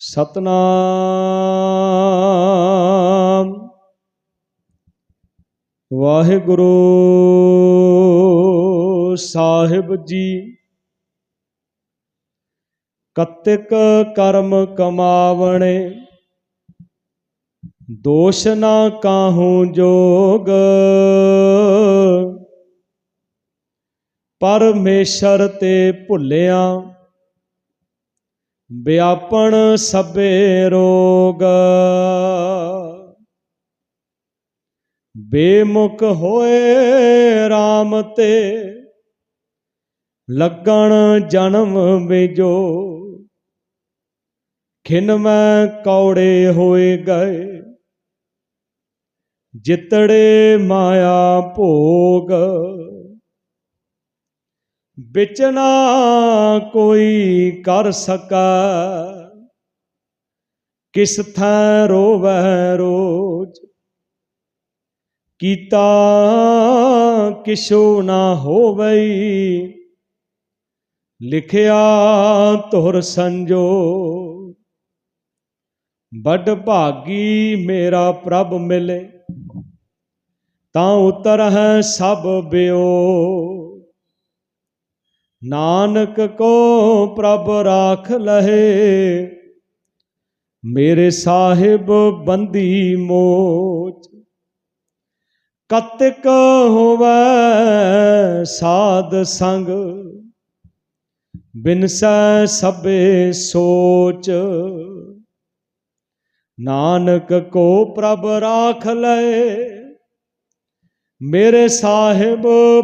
ਸਤਨਾਮ। ਵਾਹਿਗੁਰੂ ਸਾਹਿਬ ਜੀ ਕਤਿਕ ਕਰਮ ਕਮਾਵਣੇ ਦੋਸ਼ ਨਾ ਕਾਹੂ ਜੋਗ। ਪਰਮੇਸ਼ਰ ਤੇ ਭੁੱਲਿਆ ਵਿਆਪਣ ਸਭੇ ਰੋਗ। ਬੇਮੁਖ ਹੋਏ RAM ਤੇ, ਲੱਗਣ ਜਨਮ ਵਿਜੋ। ਖਿਨ ਮੈਂ ਕੌੜੇ ਹੋਏ ਗਏ, ਜਿਤੜੇ ਮਾਇਆ ਭੋਗ। ਵਿੱਚ ਨਾ ਕੋਈ ਕਰ ਸਕਾ। ਕਿਸ ਥੈ ਰੋਵੈ ਰੋਜ? ਕੀਤਾ ਕਿਛੂ ਨਾ ਹੋਵਈ। ਲਿਖਿਆ ਤੁਰ ਸੰਜੋ। ਬੜ ਭਾਗੀ ਮੇਰਾ ਪ੍ਰਭ ਮਿਲੇ। ਤਾਂ ਉਤਰ ਹੈ ਸਭ ਬਿਓ। ਨਾਨਕ ਕੋ ਪ੍ਰਭ ਰਾਖ ਲਹੇ, ਮੇਰੇ ਸਾਹਿਬ ਬੰਦੀ ਮੋਚ। ਕਤਕ ਹੋਵੈ ਸਾਧ ਸੰਗ ਬਿਨਸੈ ਸਭੇ ਸੋਚ। ਨਾਨਕ ਕੋ ਪ੍ਰਭ ਰਾਖ ਲਏ ਮੇਰੇ ਸਾਹਿਬ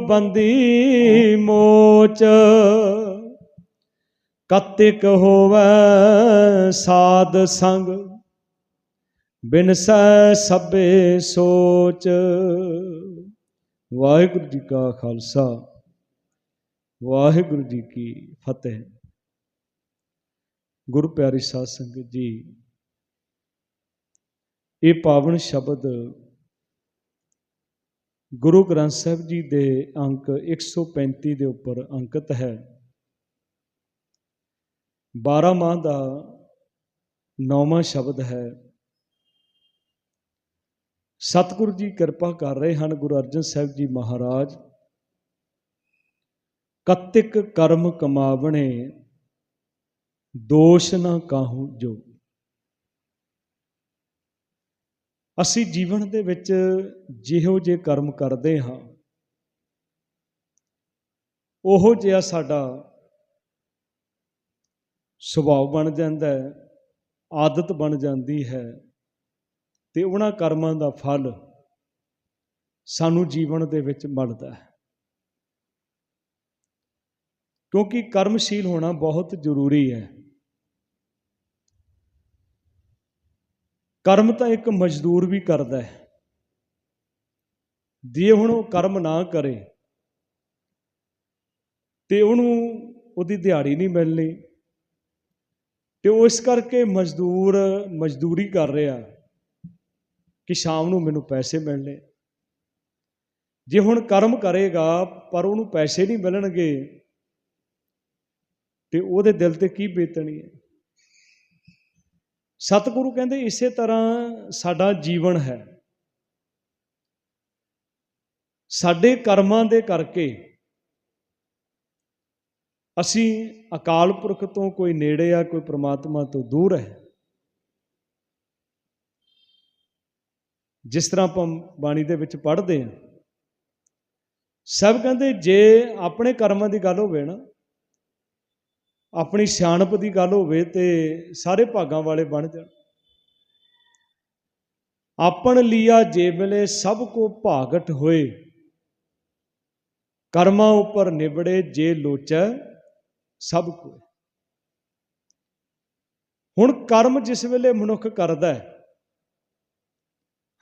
ਬੰਦੀ ਮੋਚ। ਕਤਿਕ ਹੋਵੇ ਸਾਧ ਸੰਗ ਬਿਨਸੈ ਸਭੇ ਸੋਚ। ਵਾਹਿਗੁਰੂ ਜੀ ਕਾ ਖਾਲਸਾ, ਵਾਹਿਗੁਰੂ ਜੀ ਕੀ ਫਤਿਹ। ਗੁਰੂ ਪਿਆਰੀ ਸਾਧ ਸੰਗਤ ਜੀ, ਇਹ ਪਾਵਨ ਸ਼ਬਦ ਗੁਰੂ ਗ੍ਰੰਥ ਸਾਹਿਬ ਜੀ ਦੇ ਅੰਕ 135 ਦੇ ਉੱਪਰ ਅੰਕਿਤ ਹੈ। 12 ਮਾਹ ਦਾ ਨੌਵਾਂ ਸ਼ਬਦ ਹੈ। ਸਤਿਗੁਰੂ ਜੀ ਕਿਰਪਾ ਕਰ ਰਹੇ ਹਨ ਗੁਰੂ ਅਰਜਨ ਸਾਹਿਬ ਜੀ ਮਹਾਰਾਜ। ਕਤਿਕ ਕਰਮ ਕਮਾਵਣੇ, ਦੋਸ਼ ਨਾ ਕਾਹੂ ਜੋ। ਅਸੀਂ ਜੀਵਨ ਦੇ ਵਿੱਚ ਜਿਹੋ ਜੇ ਕਰਮ ਕਰਦੇ ਹਾਂ, ਉਹੋ ਜਿਹਾ ਸਾਡਾ ਸੁਭਾਅ ਬਣ ਜਾਂਦਾ ਹੈ, ਆਦਤ ਬਣ ਜਾਂਦੀ ਹੈ ਤੇ ਉਹਨਾਂ ਕਰਮਾਂ ਦਾ ਫਲ ਸਾਨੂੰ ਜੀਵਨ ਦੇ ਵਿੱਚ ਮਿਲਦਾ ਹੈ। ਕਿਉਂਕਿ ਕਰਮਸ਼ੀਲ ਹੋਣਾ ਬਹੁਤ ਜ਼ਰੂਰੀ ਹੈ। ਕਰਮ ਤਾਂ ਇੱਕ ਮਜ਼ਦੂਰ ਵੀ ਕਰਦਾ ਹੈ। ਜੇ ਹੁਣ ਉਹ ਕਰਮ ਨਾ ਕਰੇ, ਤੇ ਉਹਨੂੰ ਉਹਦੀ ਦਿਹਾੜੀ ਨਹੀਂ ਮਿਲਣੀ। ਤੇ ਉਹ ਇਸ ਕਰਕੇ ਮਜ਼ਦੂਰ, ਮਜ਼ਦੂਰੀ ਕਰ ਰਿਹਾ ਕਿ ਸ਼ਾਮ ਨੂੰ ਮੈਨੂੰ ਪੈਸੇ ਮਿਲਣੇ। ਜੇ ਹੁਣ ਕਰਮ ਕਰੇਗਾ, ਪਰ ਉਹਨੂੰ ਪੈਸੇ ਨਹੀਂ ਮਿਲਣਗੇ, ਤੇ ਉਹਦੇ ਦਿਲ ਤੇ ਕੀ ਬੀਤਣੀ ਹੈ? ਸਤਿਗੁਰੂ ਕਹਿੰਦੇ ਇਸੇ ਤਰ੍ਹਾਂ ਸਾਡਾ ਜੀਵਨ ਹੈ। ਸਾਡੇ ਕਰਮਾਂ ਦੇ ਕਰਕੇ ਅਸੀਂ ਅਕਾਲ ਪੁਰਖ ਤੋਂ ਕੋਈ ਨੇੜੇ ਆ, ਕੋਈ ਪ੍ਰਮਾਤਮਾ ਤੋਂ ਦੂਰ ਹੈ। ਜਿਸ ਤਰ੍ਹਾਂ ਆਪਾਂ ਬਾਣੀ ਦੇ ਵਿੱਚ ਪੜ੍ਹਦੇ ਹਾਂ। ਸਭ ਕਹਿੰਦੇ ਜੇ ਆਪਣੇ ਕਰਮਾਂ ਦੀ ਗੱਲ ਹੋਵੇ ਨਾ ਆਪਣੀ ਸਿਆਣਪ ਦੀ ਗੱਲ ਹੋਵੇ ਤੇ ਸਾਰੇ ਭਾਗਾਂ ਵਾਲੇ ਬਣ ਜਾਣ। ਆਪਣ ਲੀਆ ਜੇ ਵੇਲੇ ਸਭ ਕੋ ਭਾਗਟ ਹੋਏ, ਕਰਮਾਂ ਉੱਪਰ ਨਿਬੜੇ ਜੇ ਲੋਚੈ ਸਭ ਕੋ ਹੁਣ ਕਰਮ ਜਿਸ ਵੇਲੇ ਮਨੁੱਖ ਕਰਦਾ ਹੈ,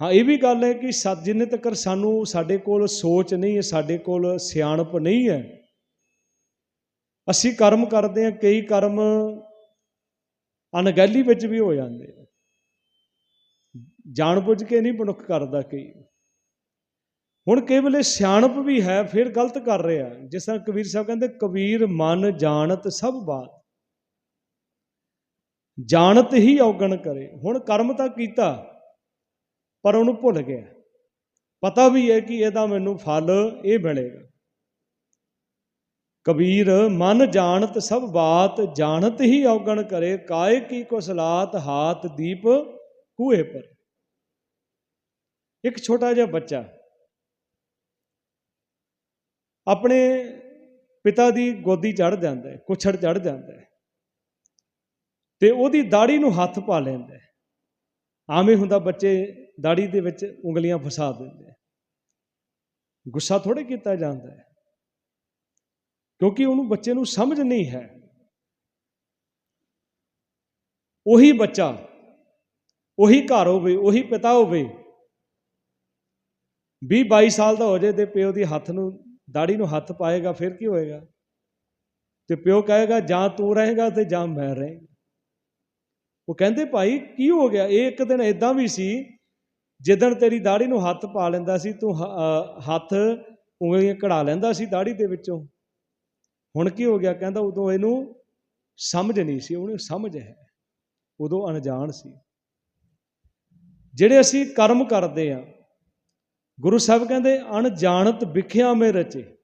ਹਾਂ, ਇਹ ਵੀ ਗੱਲ ਹੈ ਕਿ ਸਤ ਜਿੰਨੇ ਤੱਕ ਸਾਨੂੰ ਸਾਡੇ ਕੋਲ ਸੋਚ ਨਹੀਂ ਹੈ, ਸਾਡੇ ਕੋਲ ਸਿਆਣਪ ਨਹੀਂ ਹੈ। ਅਸੀਂ ਕਰਮ ਕਰਦੇ ਹਾਂ, ਕਈ ਕਰਮ ਅਣਗਹਿਲੀ ਵਿੱਚ ਵੀ ਹੋ ਜਾਂਦੇ ਆ। ਜਾਣ ਬੁੱਝ ਕੇ ਨਹੀਂ ਮਨੁੱਖ ਕਰਦਾ ਕਈ। ਹੁਣ ਕੇਵਲੇ ਸਿਆਣਪ ਵੀ ਹੈ, ਫਿਰ ਗਲਤ ਕਰ ਰਿਹਾ ਜਿਸ ਤਰ੍ਹਾਂ ਕਬੀਰ ਸਾਹਿਬ ਕਹਿੰਦੇ, ਕਬੀਰ ਮਨ ਜਾਣਤ ਸਭ ਬਾਤ। ਜਾਣਤ ਹੀ ਔਗਣ ਕਰੇ। ਹੁਣ ਕਰਮ ਤਾਂ ਕੀਤਾ, ਪਰ ਉਹਨੂੰ ਭੁੱਲ ਗਿਆ। ਪਤਾ ਵੀ ਹੈ ਕਿ ਇਹਦਾ ਮੈਨੂੰ ਫਲ ਇਹ ਮਿਲੇਗਾ। ਕਬੀਰ, ਮਨ ਜਾਣਤ ਸਭ ਬਾਤ, ਜਾਣਤ ਹੀ ਔਗਣ ਕਰੇ ਕਾਇ ਕੀ ਕੁਸਲਾਤ ਹਾਤ ਦੀਪ ਕੂਏ ਪਰ। ਇੱਕ ਛੋਟਾ ਜਿਹਾ ਬੱਚਾ। ਆਪਣੇ ਪਿਤਾ ਦੀ ਗੋਦੀ ਚੜ ਜਾਂਦਾ ਹੈ, ਕੁਛੜ ਚੜ ਜਾਂਦਾ ਹੈ। ਤੇ ਉਹਦੀ ਦਾੜੀ ਨੂੰ ਹੱਥ ਪਾ ਲੈਂਦਾ ਹੈ। ਆਵੇਂ ਹੁੰਦਾ ਬੱਚੇ ਦਾੜੀ ਦੇ ਵਿੱਚ ਉਂਗਲੀਆਂ ਫਸਾ ਦਿੰਦੇ ਗੁੱਸਾ ਥੋੜੇ ਕੀਤਾ ਜਾਂਦਾ ਹੈ। ਕਿਉਂਕਿ ਉਹਨੂੰ ਬੱਚੇ ਨੂੰ ਸਮਝ ਨਹੀਂ ਹੈ। ਉਹੀ ਬੱਚਾ, ਉਹੀ ਘਰ ਹੋਵੇ, ਉਹੀ ਪਿਤਾ ਹੋਵੇ 20 22 ਸਾਲ ਦਾ ਹੋ ਜਾਏ ਤੇ ਪਿਓ ਦੀ ਹੱਥ ਨੂੰ, ਦਾੜੀ ਨੂੰ ਹੱਥ ਪਾਏਗਾ, ਫਿਰ ਕੀ ਹੋਏਗਾ? ਤੇ ਪਿਓ ਕਹੇਗਾ, ਜਾਂ ਤੂੰ ਰਹੇਗਾ ਤੇ ਜਾਂ ਮੈਂ ਰਹੇਗਾ। ਉਹ ਕਹਿੰਦੇ, ਭਾਈ, ਕੀ ਹੋ ਗਿਆ? ਇਹ ਇੱਕ ਦਿਨ ਇਦਾਂ ਵੀ ਸੀ, ਜਿੱਦਣ ਤੇਰੀ ਦਾੜੀ ਨੂੰ ਹੱਥ ਪਾ ਲੈਂਦਾ ਸੀ, ਤੂੰ ਹੱਥ ਉਂਗਲੀਆਂ ਕਢਾ ਲੈਂਦਾ ਸੀ ਦਾੜੀ ਦੇ ਵਿੱਚੋਂ। ਹੁਣ ਕੀ ਹੋ ਗਿਆ? ਕਹਿੰਦਾ ਉਦੋਂ ਇਹਨੂੰ ਸਮਝ ਨਹੀਂ ਸੀ, ਉਹਨੂੰ ਸਮਝ ਹੈ। ਉਦੋਂ ਅਣਜਾਣ ਸੀ। ਜਿਹੜੇ ਅਸੀਂ ਕਰਮ ਕਰਦੇ ਆ ਗੁਰੂ ਸਾਹਿਬ ਕਹਿੰਦੇ, ਅਣਜਾਣਤ ਵਿਖਿਆ ਮੇ ਰਚੇ।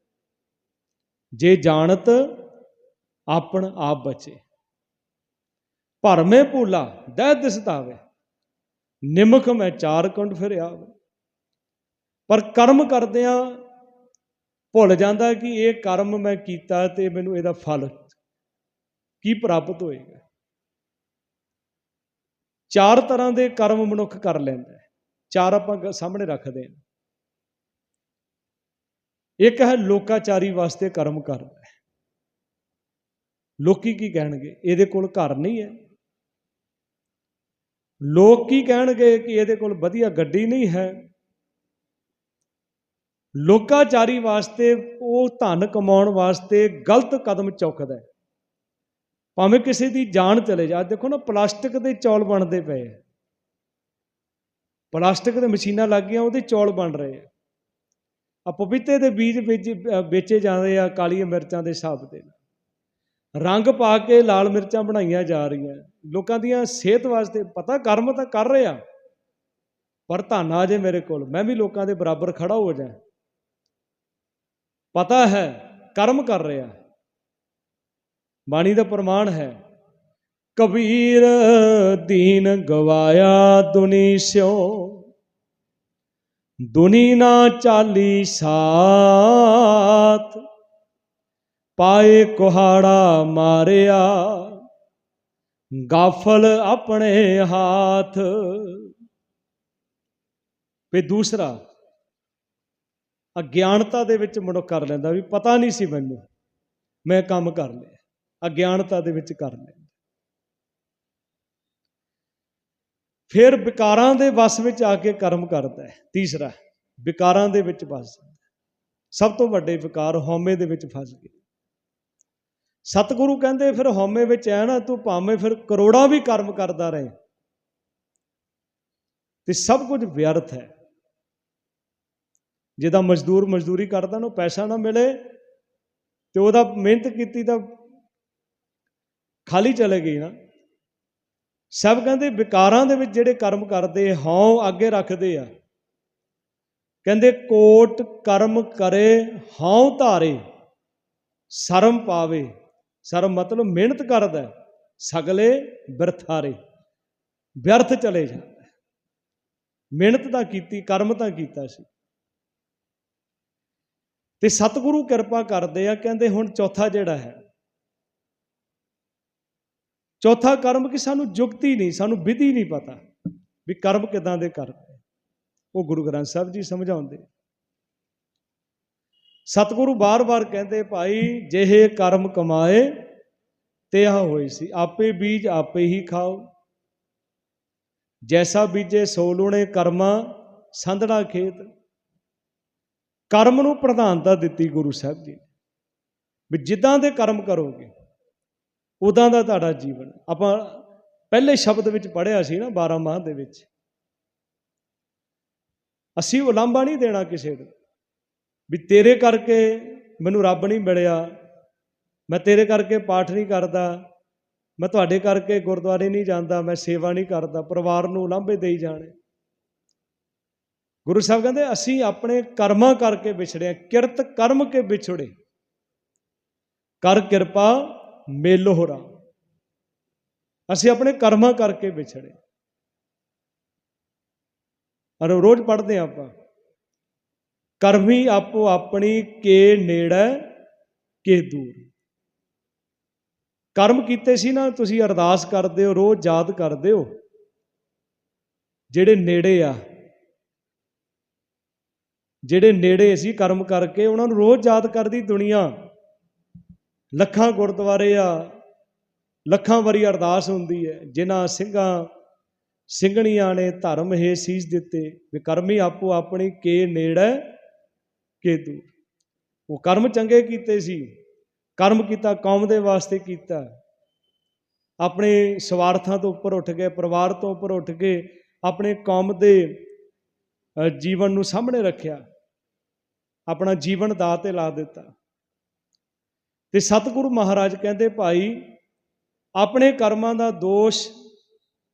ਜੇ ਜਾਣਤ, ਆਪਣ ਆਪ ਬਚੇ। ਭਰਮੇ ਭੂਲਾ, ਦਹਿ ਦਿਸਤਾਵੇ ਨਿਮਖ ਮੈਂ ਚਾਰ ਕੁੰਡ ਫਿਰਿਆ ਆਵੇ। ਪਰ ਕਰਮ ਕਰਦਿਆਂ ਭੁੱਲ ਜਾਂਦਾ ਕਿ ਇਹ ਕਰਮ ਮੈਂ ਕੀਤਾ ਤੇ ਮੈਨੂੰ ਇਹਦਾ ਫਲ ਕੀ ਪ੍ਰਾਪਤ ਹੋਏਗਾ? ਚਾਰ ਤਰ੍ਹਾਂ ਦੇ ਕਰਮ ਮਨੁੱਖ ਕਰ ਲੈਂਦਾ ਹੈ। ਚਾਰ ਆਪਾਂ ਸਾਹਮਣੇ ਰੱਖਦੇ ਹਾਂ। ਇੱਕ ਹੈ ਲੋਕਾਚਾਰੀ ਵਾਸਤੇ ਕਰਮ ਕਰਦਾ ਹੈ। ਲੋਕੀ ਕੀ ਕਹਿਣਗੇ? ਇਹਦੇ ਕੋਲ ਘਰ ਨਹੀਂ ਹੈ। ਲੋਕ ਕੀ ਕਹਿਣਗੇ ਕਿ ਇਹਦੇ ਕੋਲ ਵਧੀਆ ਗੱਡੀ ਨਹੀਂ ਹੈ। ਲੋਕਾਚਾਰੀ ਵਾਸਤੇ ਉਹ ਧਨ ਕਮਾਉਣ ਵਾਸਤੇ ਗਲਤ ਕਦਮ ਚੁੱਕਦਾ ਹੈ। ਭਾਵੇਂ ਕਿਸੇ ਦੀ ਜਾਨ ਚਲੇ ਜਾ ਦੇਖੋ ਨਾ ਪਲਾਸਟਿਕ ਦੇ ਚੌਲ ਬਣਦੇ ਪਏ ਆ। ਪਲਾਸਟਿਕ ਦੇ ਮਸ਼ੀਨਾਂ ਲੱਗ ਗਈਆਂ ਉਹਦੇ ਚੌਲ ਬਣ ਰਹੇ ਆ। ਆ ਪਪੀਤੇ ਦੇ ਬੀਜ ਵੇਚ- ਅ, ਵੇਚੇ ਜਾਂਦੇ ਆ ਕਾਲੀਆਂ ਮਿਰਚਾਂ ਦੇ ਹਿਸਾਬ ਦੇ ਰੰਗ ਪਾ ਕੇ ਲਾਲ ਮਿਰਚਾਂ ਬਣਾਈਆਂ ਜਾ ਰਹੀਆਂ। ਲੋਕਾਂ ਦੀਆਂ ਸਿਹਤ ਵਾਸਤੇ ਪਤਾ ਕਰਮ ਤਾਂ ਕਰ ਰਹੇ ਆ ਪਰ ਧੰਨ ਆ ਜੇ ਮੇਰੇ ਕੋਲ ਮੈਂ ਵੀ ਲੋਕਾਂ ਦੇ ਬਰਾਬਰ ਖੜਾ ਹੋ ਜਾ ਪਤਾ ਹੈ, ਕਰਮ ਕਰ ਰਿਹਾ ਬਾਣੀ ਦਾ ਪ੍ਰਮਾਣ ਹੈ, ਕਬੀਰ ਦੀਨ ਗਵਾਇਆ ਦੁਨੀ ਸਿਓ। ਦੁਨੀ ਨਾ ਚਾਲੀ ਸਾਥ, ਪਾਏ ਕੁਹਾੜਾ ਮਾਰਿਆ। ਗਾਫਲ ਆਪਣੇ ਹਾਥ। ਤੇ ਦੂਸਰਾ ਅਗਿਆਨਤਾ ਦੇ ਵਿੱਚ ਮਨੁੱਖ ਕਰ ਲੈਂਦਾ ਵੀ ਪਤਾ ਨਹੀਂ ਸੀ ਮੈਨੂੰ, ਮੈਂ ਕੰਮ ਕਰ ਲਿਆ, ਅਗਿਆਨਤਾ ਦੇ ਵਿੱਚ ਕਰ ਲੈਂਦਾ ਫਿਰ ਵਿਕਾਰਾਂ ਦੇ ਵਸ ਵਿੱਚ ਆ ਕੇ ਕਰਮ ਕਰਦਾ ਹੈ। ਤੀਸਰਾ, ਵਿਕਾਰਾਂ ਦੇ ਵਿੱਚ ਫਸ ਜਾਂਦਾ ਸਭ ਤੋਂ ਵੱਡੇ ਵਿਕਾਰ ਹਉਮੈ ਦੇ ਵਿੱਚ ਫਸ ਗਏ। ਸਤਿਗੁਰੂ ਕਹਿੰਦੇ, ਫਿਰ ਹਉਮੈ ਵਿੱਚ ਐ ਨਾ, ਤੂੰ ਭਾਵੇਂ ਫਿਰ ਕਰੋੜਾਂ ਵੀ ਕਰਮ ਕਰਦਾ ਰਹੇ। ਤੇ ਸਭ ਕੁਝ ਵਿਅਰਥ ਹੈ। ਜਿਹਦਾ ਮਜ਼ਦੂਰ ਮਜ਼ਦੂਰੀ ਕਰਦਾ ਉਹਨੂੰ ਪੈਸਾ ਨਾ ਮਿਲੇ ਤੇ ਉਹਦਾ ਮਿਹਨਤ ਕੀਤੀ ਤਾਂ ਖਾਲੀ ਚਲੇ ਗਈ ਨਾ। ਸਭ ਕਹਿੰਦੇ ਵਿਕਾਰਾਂ ਦੇ ਵਿੱਚ ਜਿਹੜੇ ਕਰਮ ਕਰਦੇ, ਹਉ ਅੱਗੇ ਰੱਖਦੇ ਆ। ਕਹਿੰਦੇ ਕੋਟ ਕਰਮ ਕਰੇ, ਹਉ ਧਾਰੇ, ਸ਼ਰਮ ਪਾਵੇ। ਸ਼ਰਮ ਮਤਲਬ ਮਿਹਨਤ ਕਰਦਾ, ਸਗਲੇ ਬਿਰਥਾਰੇ ਵਿਅਰਥ ਚਲੇ ਜਾਂਦਾ। ਮਿਹਨਤ ਤਾਂ ਕੀਤੀ, ਕਰਮ ਤਾਂ ਕੀਤਾ ਸੀ। ਤੇ ਸਤਿਗੁਰੂ ਕਿਰਪਾ ਕਰਦੇ ਆ, ਕਹਿੰਦੇ ਹੁਣ ਚੌਥਾ ਜਿਹੜਾ ਹੈ। ਚੌਥਾ ਕਰਮ ਕਿ ਸਾਨੂੰ ਜੁਗਤੀ ਨਹੀਂ, ਸਾਨੂੰ ਵਿਧੀ ਨਹੀਂ ਪਤਾ ਵੀ ਕਰਮ ਕਿਦਾਂ ਦੇ ਕਰਦੇ ਉਹ ਗੁਰੂ ਗ੍ਰੰਥ ਸਾਹਿਬ ਜੀ ਸਮਝਾਉਂਦੇ ਸਤਿਗੁਰੂ ਬਾਰ-ਬਾਰ ਕਹਿੰਦੇ, ਭਾਈ ਜਿਹੇ ਕਰਮ ਕਮਾਏ, ਤੇ ਆ ਹੋਈ ਸੀ। ਆਪੇ ਬੀਜ ਆਪੇ ਹੀ ਖਾਓ। ਜੈਸਾ ਬੀਜੇ ਸੋ ਲੂਣੇ ਕਰਮਾ, ਸੰਧੜਾ ਖੇਤ। ਕਰਮ ਨੂੰ ਪ੍ਰਧਾਨਤਾ ਦਿੱਤੀ ਗੁਰੂ ਸਾਹਿਬ ਜੀ ਨੇ। ਵੀ ਜਿੱਦਾਂ ਦੇ ਕਰਮ ਕਰੋਗੇ, ਉਦਾਂ ਦਾ ਤੁਹਾਡਾ ਜੀਵਨ। ਆਪਾਂ ਪਹਿਲੇ ਸ਼ਬਦ ਵਿੱਚ ਪੜ੍ਹਿਆ ਸੀ ਨਾ 12 ਮਾਹ ਦੇ ਵਿੱਚ। ਅਸੀਂ ਉਲਾਂਭਾ ਨਹੀਂ ਦੇਣਾ ਕਿਸੇ ਨੂੰ। ਵੀ ਤੇਰੇ ਕਰਕੇ ਮੈਨੂੰ ਰੱਬ ਨਹੀਂ ਮਿਲਿਆ। ਮੈਂ ਤੇਰੇ ਕਰਕੇ ਪਾਠ ਨਹੀਂ ਕਰਦਾ। ਮੈਂ ਤੁਹਾਡੇ ਕਰਕੇ ਗੁਰਦੁਆਰੇ ਨਹੀਂ ਜਾਂਦਾ। ਮੈਂ ਸੇਵਾ ਨਹੀਂ ਕਰਦਾ। ਪਰਿਵਾਰ ਨੂੰ ਉਲਾਂਭੇ ਦੇਈ ਜਾਣੇ। ਗੁਰੂ ਸਾਹਿਬ ਕਹਿੰਦੇ ਅਸੀਂ ਆਪਣੇ ਕਰਮਾਂ ਕਰਕੇ ਵਿਛੜੇ ਹਾਂ, ਕਿਰਤ ਕਰਮ ਕੇ ਵਿਛੜੇ। ਕਰ ਕਿਰਪਾ ਮੇਲੋ ਹੋਰਾ। ਅਸੀਂ ਆਪਣੇ ਕਰਮਾਂ ਕਰਕੇ ਵਿਛੜੇ। ਔਰ ਰੋਜ਼ ਪੜ੍ਹਦੇ ਹਾਂ ਆਪਾਂ ਕਰਮੀ ਆਪੋ ਆਪਣੀ ਕੇ ਨੇੜੇ ਕੇ ਦੂਰ। ਕਰਮ ਕੀਤੇ ਸੀ ਨਾ ਤੁਸੀਂ ਅਰਦਾਸ ਕਰਦੇ ਹੋ ਰੋਜ਼ ਯਾਦ ਕਰਦੇ ਹੋ ਜਿਹੜੇ ਨੇੜੇ ਆ ਜਿਹੜੇ ਨੇੜੇ ਸੀ ਕਰਮ ਕਰਕੇ ਉਹਨਾਂ ਨੂੰ ਰੋਜ਼ ਯਾਦ ਕਰਦੀ ਦੁਨੀਆ। ਲੱਖਾਂ ਗੁਰਦੁਆਰੇ ਆ, ਲੱਖਾਂ ਵਾਰੀ ਅਰਦਾਸ ਹੁੰਦੀ ਹੈ, ਜਿਨ੍ਹਾਂ ਸਿੰਘਾਂ, ਸਿੰਘਣੀਆਂ ਨੇ ਧਰਮ ਹੈ ਸੀਸ ਦਿੱਤੇ ਵੀ ਕਰਮੀ ਆਪੋ ਆਪਣੀ ਕੇ ਨੇੜੇ, ਕੇ ਦੂਰ। ਉਹ ਕਰਮ ਚੰਗੇ ਕੀਤੇ ਸੀ, ਕਰਮ ਕੀਤਾ, ਕੌਮ ਦੇ ਵਾਸਤੇ ਕੀਤਾ। ਆਪਣੇ ਸਵਾਰਥਾਂ ਤੋਂ ਉੱਪਰ ਉੱਠ ਕੇ ਪਰਿਵਾਰ ਤੋਂ ਉੱਪਰ ਉੱਠ ਕੇ ਆਪਣੇ ਕੌਮ ਦੇ ਜੀਵਨ ਨੂੰ ਸਾਹਮਣੇ ਰੱਖਿਆ। ਆਪਣਾ ਜੀਵਨ ਦਾ ਤੇ ਲਾ ਦਿੱਤਾ। ਤੇ ਸਤਿਗੁਰੂ ਮਹਾਰਾਜ ਕਹਿੰਦੇ, ਭਾਈ, ਆਪਣੇ ਕਰਮਾਂ ਦਾ ਦੋਸ਼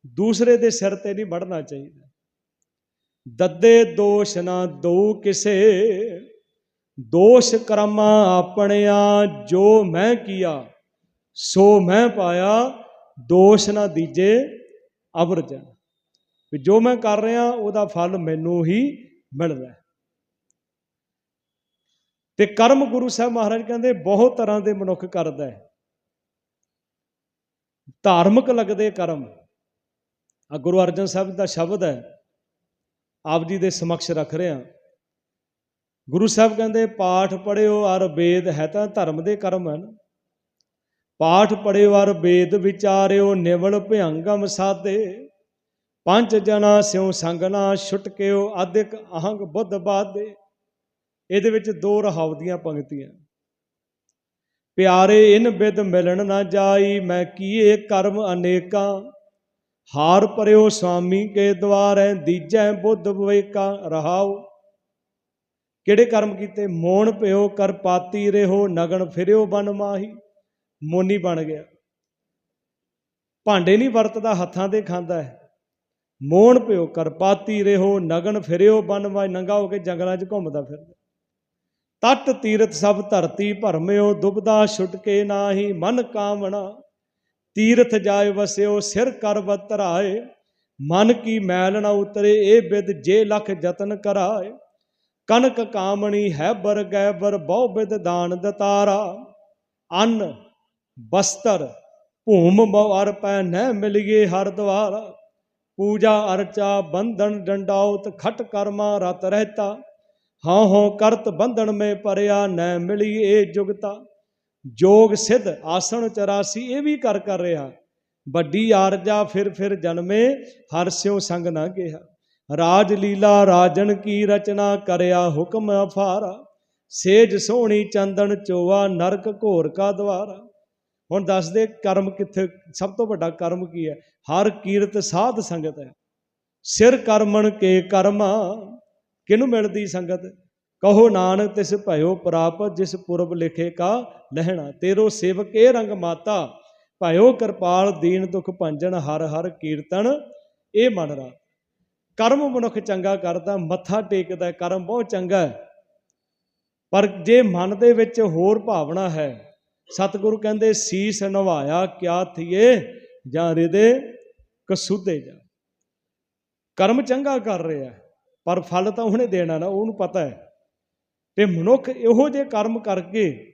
ਦੂਸਰੇ ਦੇ ਸਿਰ ਤੇ ਨਹੀਂ ਵੜਨਾ ਚਾਹੀਦਾ। ਦੱਦੇ ਦੋਸ਼ ਨਾ ਦੋ ਕਿਸੇ, ਦੋਸ਼ ਕਰਮਾਂ ਆਪਣਿਆਂ ਜੋ ਮੈਂ ਕੀਆ, ਸੋ ਮੈਂ ਪਾਇਆ, ਦੋਸ਼ ਨਾ ਦੀਜੇ ਅਵਰਜਨ। ਵੀ ਜੋ ਮੈਂ ਕਰ ਰਿਹਾ, ਉਹਦਾ ਫਲ ਮੈਨੂੰ ਹੀ ਮਿਲਦਾ ਤੇ ਕਰਮ ਗੁਰੂ ਸਾਹਿਬ ਮਹਾਰਾਜ ਕਹਿੰਦੇ ਬਹੁਤ ਤਰ੍ਹਾਂ ਦੇ ਮਨੁੱਖ ਕਰਦਾ ਹੈ। ਧਾਰਮਿਕ ਲੱਗਦੇ ਕਰਮ। ਆ ਗੁਰੂ ਅਰਜਨ ਸਾਹਿਬ ਦਾ ਸ਼ਬਦ ਹੈ, ਆਪ ਜੀ ਦੇ ਸਮਕਸ਼ ਰੱਖ ਰਿਹਾ ਗੁਰੂ ਸਾਹਿਬ ਕਹਿੰਦੇ, ਪਾਠ ਪੜਿਓ ਅਰ ਵੇਦ ਹੈ ਤਾਂ ਧਰਮ ਦੇ ਕਰਮ ਹਨ। ਪਾਠ ਪੜਿਓ ਅਰ ਵੇਦ ਵਿਚਾਰਿਓ ਨਿਵਲ ਭਿਅੰਗਮ ਸਾਦੇ ਪੰਜ ਜਨਾ ਸਿਉ ਸੰਗਨਾ ਛੁਟਕਿਓ ਆਦਿਕ ਅਹੰਗ ਬੁੱਧ ਬਾਦੇ ਇਹਦੇ ਵਿੱਚ ਦੋ ਰਹਾਵ ਦੀਆਂ ਪੰਕਤੀਆਂ ਪਿਆਰੇ, ਇਨ ਬਿਦ ਮਿਲਣ ਨਾ ਜਾਈ, ਮੈਂ ਕੀਏ ਕਰਮ ਅਨੇਕਾਂ। ਹਾਰ ਪਰਿਓ ਸੁਆਮੀ ਕੇ ਦਵਾਰੈ, ਦੀਜੈ ਬੁੱਧ ਵਿਵੇਕਾ। ਰਹਾਉ ਕਿਹੜੇ ਕਰਮ ਕੀਤੇ? ਮੋਣ ਪਿਓ ਕਰ ਪਾਤੀ ਰਹੋ ਨਗਨ ਫਿਰਿਓ ਬਨ ਮਾਹੀ। ਮੋਨੀ ਬਣ ਗਿਆ। ਭਾਂਡੇ ਨਹੀਂ ਵਰਤਦਾ, ਹੱਥਾਂ ਤੇ ਖਾਂਦਾ ਹੈ। ਮੋਣ ਪਿਓ ਕਰ ਪਾਤੀ ਰਹੋ ਨਗਨ ਫਿਰਿਓ ਬਨ ਮਾਹੀ। ਨੰਗਾ ਹੋ ਕੇ ਜੰਗਲਾਂ 'ਚ ਘੁੰਮਦਾ ਫਿਰਦਾ। ਤਟ ਤੀਰਥ ਸਭ ਧਰਤੀ ਭਰਮਿਓ ਦੁਬਦਾ ਛੁਟਕੇ ਨਾਹੀ ਮਨ ਕਾਮਣਾ। ਤੀਰਥ ਜਾਏ ਵਸਿਓ, ਸਿਰ ਕਰ ਬਤਰਾਏ ਮਨ ਕੀ ਮੈਲ ਨਾ ਉਤਰੇ, ਇਹ ਬਿਦ ਜੇ ਲਖ ਯਤਨ ਕਰਾਏ। ਕਨਕ ਕਾਮਣੀ ਹੈ ਬਰ ਗੈ ਬਰ ਬਹੁ ਬਿਦ ਦਾਨ ਦਤਾਰਾ। ਅੰਨ, ਬਸਤਰ, ਭੂਮ ਬਹੁ ਅਰ ਪੈ ਨਹਿ ਮਿਲਿਏ ਹਰ ਦਵਾਰਾ। ਪੂਜਾ ਅਰਚਾ, ਬੰਧਨ ਡੰਡਾਉਤ, ਖਟ ਕਰਮਾ ਰਤ ਰਹਤਾ। ਹਾਂ ਹਾਂ ਕਰਤ ਬੰਧਨ ਮੇ ਪਰਿਆ ਨੈ ਮਿਲੀ ਏ ਜੁਗਤਾ। ਜੋਗ ਸਿੱਧ ਆਸਣ 84 ਇਹ ਵੀ ਕਰ ਕਰ ਰਿਹਾ। ਵੱਡੀ ਆਰਜਾ ਫਿਰ ਫਿਰ ਜਨਮੇ, ਹਰ ਸਿਉ ਸੰਗ ਨਾ ਗਿਆ ਰਾਜ ਲੀਲਾ ਰਾਜਨ ਕੀ ਰਚਨਾ ਕਰਿਆ ਹੁਕਮ ਅਫਾਰਾ। ਸੇਜ ਸੋਹਣੀ ਚੰਦਨ ਚੋਆ ਨਰਕ ਘੋਰ ਕਾ ਦਵਾਰਾ। ਹੁਣ ਦੱਸਦੇ ਕਰਮ ਕਿੱਥੇ, ਸਭ ਤੋਂ ਵੱਡਾ ਕਰਮ ਕੀ ਹੈ? ਹਰ ਕੀਰਤ ਸਾਧ ਸੰਗਤ ਹੈ। ਸਿਰ ਕਰਮਣ ਕੇ ਕਰਮਾ। ਕਿਹਨੂੰ ਮਿਲਦੀ ਸੰਗਤ? ਕਹੋ ਨਾਨਕ, ਤਿਸ ਭਇਓ ਪ੍ਰਾਪਤ ਜਿਸ ਪੁਰਬ ਲਿਖੇ ਕਾ ਲਹਿਣਾ। ਤੇਰੋ ਸੇਵਕ ਇਹ ਰੰਗ ਮਾਤਾ, ਭਇਓ ਕਿਰਪਾਲ, ਦੀਨ ਦੁਖ ਭੰਜਨ, ਹਰ ਹਰ ਕੀਰਤਨ, ਇਹ ਮਨ ਰਾ। ਕਰਮ ਮਨੁੱਖ ਚੰਗਾ ਕਰਦਾ, ਮੱਥਾ ਟੇਕਦਾ, ਕਰਮ ਬਹੁਤ ਚੰਗਾ ਹੈ। ਪਰ ਜੇ ਮਨ ਦੇ ਵਿੱਚ ਹੋਰ ਭਾਵਨਾ ਹੈ, ਸਤਿਗੁਰੂ ਕਹਿੰਦੇ, ਸੀਸ ਨਵਾਇਆ, ਕਿਆ ਥੀਏ, ਜਾਂ ਹਿਰਦੇ ਕਸੁੱਧੇ ਜਾ। ਕਰਮ ਚੰਗਾ ਕਰ ਰਿਹਾ ਪਰ ਫਲ ਤਾਂ ਉਹਨੇ ਦੇਣਾ ਨਾ, ਉਹਨੂੰ ਪਤਾ ਹੈ। ਤੇ ਮਨੁੱਖ ਇਹੋ ਜਿਹੇ ਕਰਮ ਕਰਕੇ